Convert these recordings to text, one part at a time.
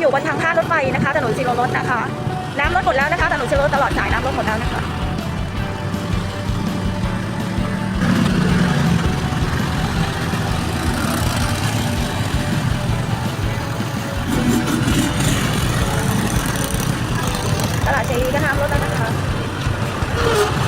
อยู่บนทางข้ามรถไฟนะคะ ถนนซีโรรถนะคะ น้ำลดหมดแล้วนะคะ ถนนซีโรรถตลอดสายน้ำลดหมดแล้วนะคะตลาดเจดีย์ก็น้ำลดแล้วนะคะ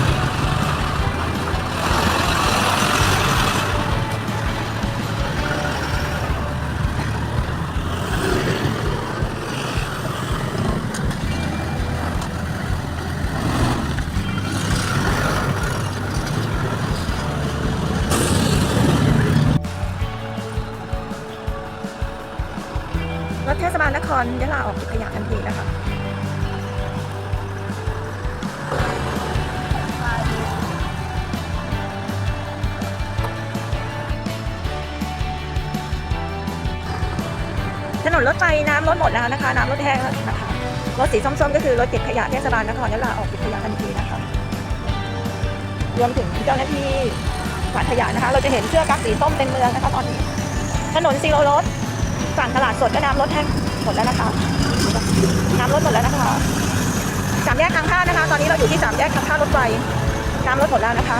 ศบาลนครยะลาออกเก็บขยะทันทีนะคะถนนรถไฟน้ำลดหมดแล้วนะคะ น้ำลดแห้งแล้วนะคะรถสีส้มๆก็คือรถเก็บขยะเทศบาลนครยะลาออกเก็บขยะทันทีนะคะรวมถึงเจ้าหน้าที่กวาดขยะนะคะ เราจะเห็นเสื้อกั๊กสีส้มเต็มเมืองนะคะตอนนี้ ถนนซีโรรถ ฝั่งตลาดสดก็น้ำลดแห้งหมดแล้วนะคะน้ำลดหมดแล้วนะคะสามแยกทางข้านะคะ ตอนนี้เราอยู่ที่สามแยกทางข้ารถไฟน้ำลดหมดแล้วนะคะ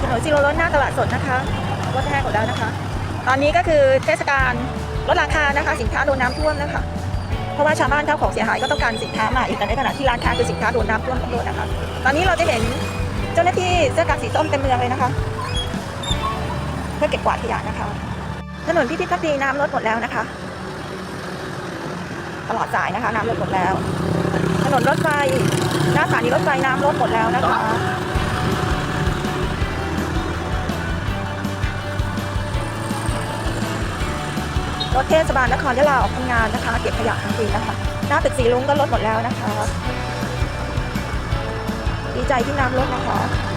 ถนนซีโรรถหน้าตลาดสดนะคะลดแห้งหมดแล้วนะคะ ตอนนี้ก็คือเทศกาล ลดราคานะคะสินค้าโดนน้ำท่วมนะคะเพราะว่าชาวบ้านข้าของเสียหายก็ต้องการสินค้ามาอีกแต่ในขณะที่ร้านค้าคือสินค้าโดนน้ำท่วมทั้งหมดนะคะ ตอนนี้เราจะเห็นเจ้าหน้าที่เสื้อกั๊กสีส้มเต็มเมืองเลยนะคะ เพื่อเก็บกวาดขยะนะคะ ถนนพิพิธภัณฑ์น้ำลดหมดแล้วนะคะ ตลอดสายนะคะ น้ำลดหมดแล้ว ถนนรถไฟหน้าสถานีรถไฟน้ำลดหมดแล้วนะคะ รถเทศบาลนครยะลาออกทำงานนะคะ เก็บขยะทันทีนะคะ หน้าตึกสีลุงก็ลดหมดแล้วนะคะ ดีใจที่น้ำลดนะคะ